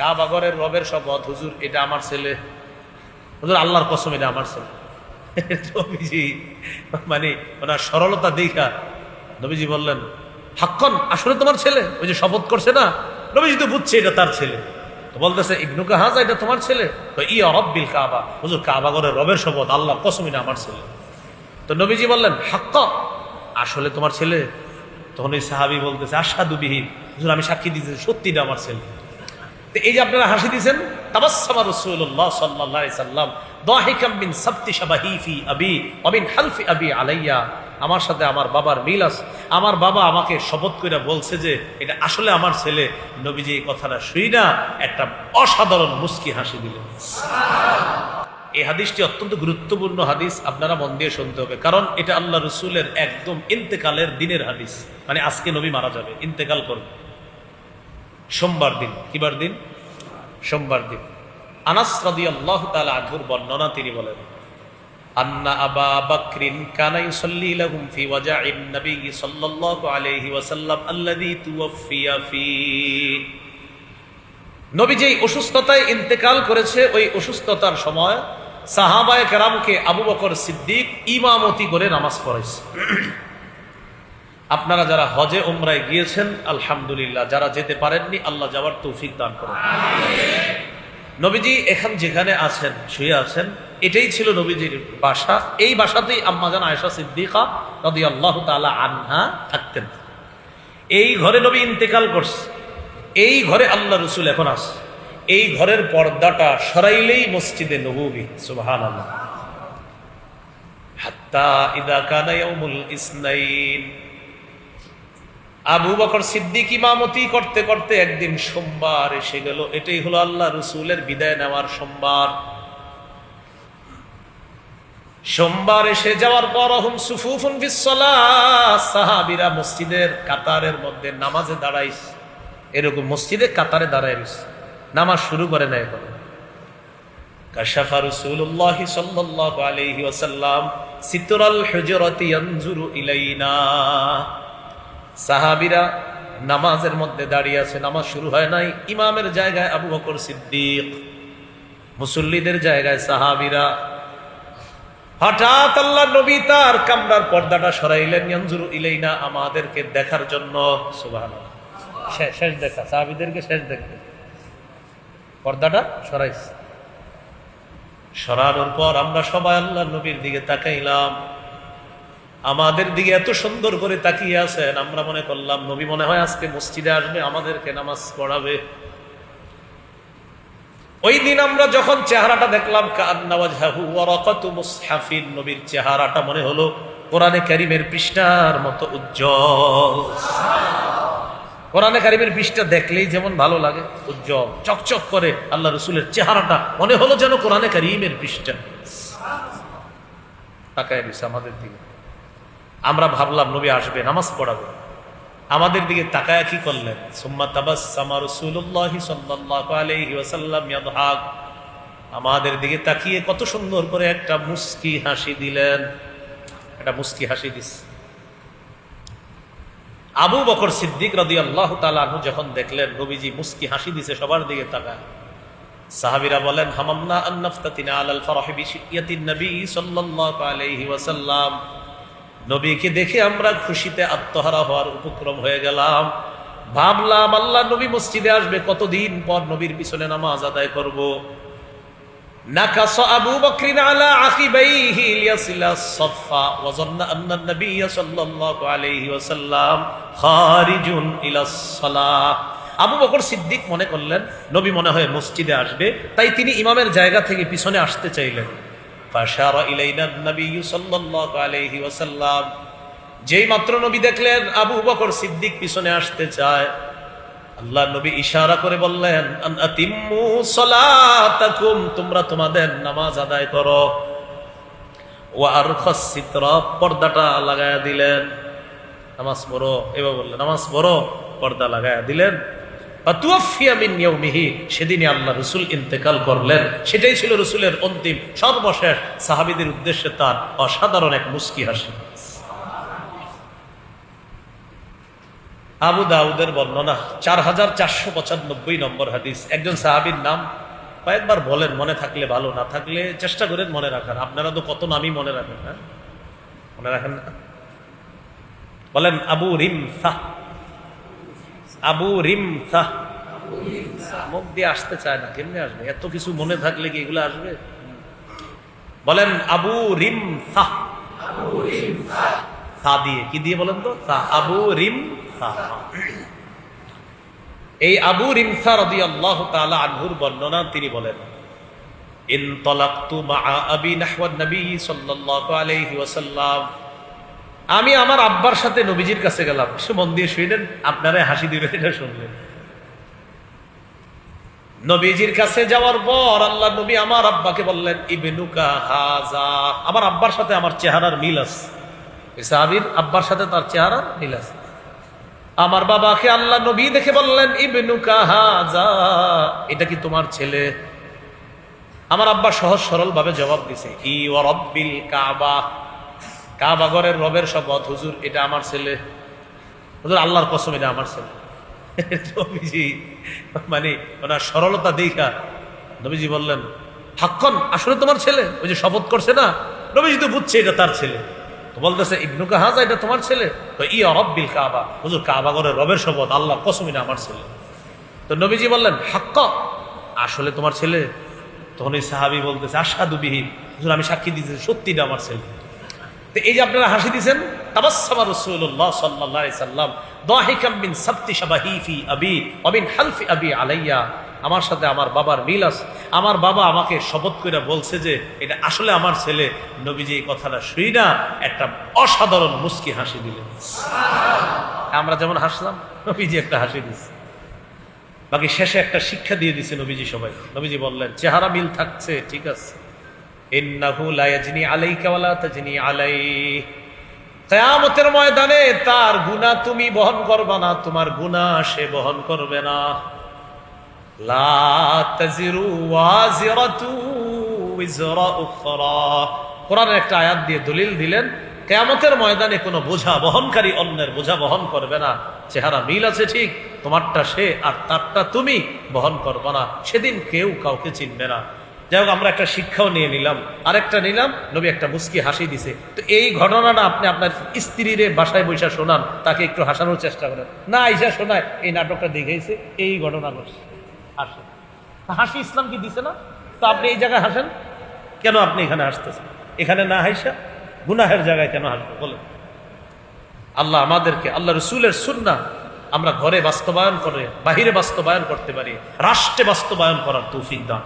কাবাগরের রবের শপথ, হুজুর, এটা আমার ছেলে। হুজুর, আল্লাহর কসম, এটা আমার ছেলে। নবীজি মানে ওনার সরলতা দেখা, নবীজি বললেন, হাক্কন, আসলে তোমার ছেলে? ওই যে শপথ করছে না? নবীজি তো বুঝছে এটা তার ছেলে। তো বলতেছে, ইবনু কাহাজা, এটা তোমার ছেলে? তো, ই রব্বিল কাবা। হুজুর কাবাগরের রবের শপথ আল্লাহ কসম, এটা আমার ছেলে। তো নবীজি বললেন, হাক্ক, আসলে তোমার ছেলে? তখন ওই সাহাবি বলতেছে আশাদুবিহীন হুজুর, আমি সাক্ষী দিতেছি, সত্যিটা আমার ছেলে। এই যে আপনারা হাসি দিয়েছেন সাল্লাম সাবতি আবি হালফি আবি আলাইয়া। আমার সাথে আমার বাবার মিল আছে। আমার বাবা আমাকে শপথ করে বলছে যে, এটা আসলে আমার ছেলে। নবীজি এই কথাটা শুই না, একটা অসাধারণ মুস্কি হাসি দিলেন। এই হাদিসটি অত্যন্ত গুরুত্বপূর্ণ হাদিস, আপনারা মন দিয়ে শুনতে হবে। কারণ এটা আল্লাহ রসুলের একদম ইন্তেকালের দিনের হাদিস। মানে আজকে নবী মারা যাবে, ইন্তেকাল করবে। সোমবার দিন। কিবার দিন? সোমবার দিন। আনাস রাদি আল্লাহ তালা আঘুর বর্ণনা তিনি বলেন, আন্না আবা বাকরিন কানা ইউসাল্লি লাহুম ফি ওয়াজাইন নবী সাল্লাল্লাহু আলাইহি ওয়াসাল্লাম আল্লাযী তুওয়াফিয়া ফি। নবী যেই অসুস্থতায় ইন্তেকাল করেছে, ওই অসুস্থতার সময় সাহাবায়ে কেরামকে আবু বকর সিদ্দিক ইমামতি করে নামাজ পড়াইছে। আপনারা যারা হজে, উমরায় গিয়েছেন, আলহামদুলিল্লাহ, যারা যেতে পারেননি, আল্লাহ যাওয়ার তৌফিক দান করেন। নবীজি এখান যেখানে আছেন, শুয়ে আছেন, এটাই ছিল নবীজির বাসা। এই বাসাতেই আম্মাজান আয়েশা সিদ্দিকা নদী আল্লাহ তালা আনহা থাকতেন। এই ঘরে নবী ইন্তেকাল করছে। এই ঘরে আল্লাহ রসুল এখন আছে। এই ঘরের পর্দাটা সরাইলেই মসজিদে নবী সুবহান আল্লাহ হাত্তা ইদা কানা ইয়াউমুল ইসনাইন। আবু বকর সিদ্দিক ইমামতি করতে করতে একদিন সোমবার এসে গেল। এটাই হলো আল্লাহ রসুলের বিদায় নেওয়ার সোমবার। সোমবার এসে যাওয়ার পর হুম সুফুফুন সাহাবিরা মসজিদের কাতারের মধ্যে নামাজে দাঁড়াইস এরকম মসজিদে কাতারে দাঁড়াইস নামাজ শুরু করে না এখন। কাশাফা ওয়াসাল্লাম, সিতরাল হুজরাতি সাহাবিরা নামাজের মধ্যে দাঁড়িয়ে আছে, নামাজ শুরু হয় নাই। ইমামের জায়গায় আবু বকর সিদ্দিক, মুসল্লিদের জায়গায় সাহাবিরা। হঠাৎ আল্লাহ নবী তার কামরার পর্দাটা সরাইলেন আমাদেরকে দেখার জন্য। শেষ দেখা, সাহাবিদেরকে শেষ দেখবে। পর্দাটা সরাইছে। সরানোর পর আমরা সবাই আল্লাহ নবীর দিকে তাকাইলাম। আমাদের দিকে এত সুন্দর করে তাকিয়ে আছেন, আমরা মনে করলাম, নবী মনে হয় আজকে মসজিদে আসবে, আমাদেরকে নামাজ পড়াবে। ওই দিন আমরা যখন চেহারাটা দেখলাম নবীর চেহারাটা মনে হলো কোরআনে কারিমের পৃষ্ঠার মতো উজ্জ্বল। কোরআনে কারিমের পৃষ্ঠা দেখলেই যেমন ভালো লাগে, উজ্জ্বল, চকচক করে আল্লাহ রসুলের চেহারাটা মনে হলো যেন কোরআনে কারিমের পৃষ্ঠা। তাকায় আমাদের দিকে। আমরা ভাবলাম, নবী আসবে, নামাজ পড়াবে। আমাদের দিকে তাকায় কি করলেন? আমাদের দিকে তাকিয়ে কত সুন্দর করে একটা মুস্কি হাসি দিলেন। একটা মুস্কি হাসি দিস। আবু বকর সিদ্দিক রাদিয়াল্লাহু আল্লাহ আনহু যখন দেখলেন, নবীজি মুস্কি হাসি দিছে, সবার দিকে তাকায়। সাহাবিরা বলেন, হামামনা আন নাফতাতিনা আলাল ফারহি বিশিয়াতিন নবী সাল্লাল্লাহু আলাইহি ওয়াসাল্লাম। নবীকে দেখে আমরা খুশিতে আত্মহারা হওয়ার উপক্রম হয়ে গেলাম। ভাবলাম, আল্লাহ নবী মসজিদে আসবে, কতদিন পর নবীর পিছনে নামাজ আদায় করব? আবু বকর সিদ্দিক মনে করলেন, নবী মনে হয় মসজিদে আসবে, তাই তিনি ইমামের জায়গা থেকে পিছনে আসতে চাইলেন। ফাশারা ইলাইনা নবী সাল্লাল্লাহু আলাইহি ওয়াসাল্লাম। যেই মাত্র নবী দেখলেন, আবু বকর সিদ্দিক পিছনে আসতে চায়। আল্লাহ নবী ইশারা করে বললেন তোমরা তোমাদের নামাজ আদায় করো। পর্দাটা লাগায়া দিলেন। নামাজ পড়ো। এবার বললেন, নামাজ পড়ো, পর্দা লাগায়া দিলেন। সেদিনই আল্লাহ রসুল ইন্তেকাল করলেন। সেটাই ছিল রসুলের অন্তিম, সর্বশেষ সাহাবিদের উদ্দেশ্যে তার অসাধারণ এক মুস্কি হাসি। আবু দাউদের বর্ণনা, চার হাজার চারশো পঁচানব্বই নম্বর হাদিস। একজন সাহাবীর নাম কয়েকবার বলেন, মনে থাকলে ভালো, না থাকলে চেষ্টা করেন মনে রাখার। আপনারা তো কত নামই মনে রাখেন না মনে রাখেন না? বলেন, আবু রিম সাহ আবু রিম সাহ মুখ দিয়ে আসতে চায় না, কেমনে আসবে? এত কিছু মনে থাকলে কি এগুলো আসবে? বলেন, আবু রিম সাহ দিয়ে, কি দিয়ে বলেন তো? আবু রিম এই আবু রিমসা রদি আল্লাহ আনহুর বর্ণনা তিনি বলেন, ইন তলাক্তু মা আবি নাহওয়ান নবী সাল্লাল্লাহু আলাইহি ওয়াসাল্লাম আমি আমার আব্বার সাথে নবীজির কাছে গেলাম। সে মন দিয়ে শুইলেন আপনারা হাসি দিবেন এটা শুনলেন। নবীজির কাছে যাওয়ার পর আল্লাহ নবী আমার আব্বাকে বললেন, ইবেনুকা হাজা। আমার আব্বার সাথে আমার চেহারার মিল আছে। সাহাবীর আব্বার সাথে তার চেহারার মিল আছে। আমার বাবাকে আল্লাহ নবী দেখে বললেন, ইবেনুকা হাজা। এটা কি তোমার ছেলে? আমার আব্বা সহজ সরল ভাবে জবাব দিছে ই ও রব্বিল কাবা। কাবা ঘরের রবের শপথ, হুজুর, এটা আমার ছেলে। হুজুর, আল্লাহর কসম, এটা আমার ছেলে। নবীজি মানে ওনার সরলতা দেখা। নবীজি বললেন, হাক্কন, আসলে তোমার ছেলে? ওই যে শপথ করছে না? নবীজি তো বুঝছে এটা তার ছেলে। তো বলতেছে ইবনুকা হাজা এটা তোমার ছেলে? তো ই রব্বিল কাবা। হুজুর, কাবা ঘরের রবের শপথ, আল্লাহর কসম, এটা আমার ছেলে। তো নবীজি বললেন, হাক্ক, আসলে তোমার ছেলে? তখন এই সাহাবি বলতেছে আশাদুবিহীন হুজুর, আমি সাক্ষী দিতেছি, সত্যিটা আমার ছেলে। তো এই যে আপনারা হাসি দিছেন তাবাসসামা রাসূলুল্লাহ সাল্লাল্লাহু সাল্লাম দাহিকাম মিন সাবতি শাবাহি আবি মিন হালফি আবি আলাইয়া। আমার সাথে আমার বাবার মিল আছে। আমার বাবা আমাকে শপথ করে বলছে যে এটা আসলে আমার ছেলে। নবীজি এই কথাটা শুই না একটা অসাধারণ মুস্কি হাসি দিলেন। আমরা যেমন হাসলাম নবীজি একটা হাসি দিচ্ছে বাকি শেষে একটা শিক্ষা দিয়ে দিছে নবীজি সবাই। নবীজি বললেন চেহারা মিল থাকছে ঠিক আছে। ইন্নাহু লা ইয়াজনি আলাইকা ওয়ালা তাজনি আলাই কিয়ামতের ময়দানে তার গুনাহ তুমি বহন করবে না, তোমার গুনাহ সে বহন করবে না। লা তাজিরু ওয়াজিরাতু উজরা উখরা। কোরআনের একটা আয়াত দিয়ে দলিল দিলেন, কেয়ামতের ময়দানে কোনো বোঝা বহনকারী অন্যের বোঝা বহন করবে না। চেহারা মিল আছে ঠিক, তোমারটা সে আর তারটা তুমি বহন করবে না। সেদিন কেউ কাউকে চিনবে না। যাই হোক, আমরা একটা শিক্ষাও নিয়ে নিলাম। আরেকটা নিলাম, নবী একটা মুস্কি হাসি দিছে। তো এই ঘটনাটা আপনি আপনার স্ত্রীরে বাসায় বৈশা শোনান, তাকে একটু হাসানোর চেষ্টা করেন। না, আইসা শোনায়, এই নাটকটা দেখেছে এই ঘটনা ঘটছে। হাসে হাসি ইসলাম কি দিছে না? তো আপনি এই জায়গায় হাসেন? কেন আপনি এখানে হাসতেছেন? এখানে না হাসা গুনাহের জায়গায় কেন হাসবো? বলেন। আল্লাহ আমাদেরকে, আল্লাহ রসুলের সুন্না আমরা ঘরে বাস্তবায়ন করে, বাহিরে বাস্তবায়ন করতে পারি, রাষ্ট্রে বাস্তবায়ন করার তৌফিক দান।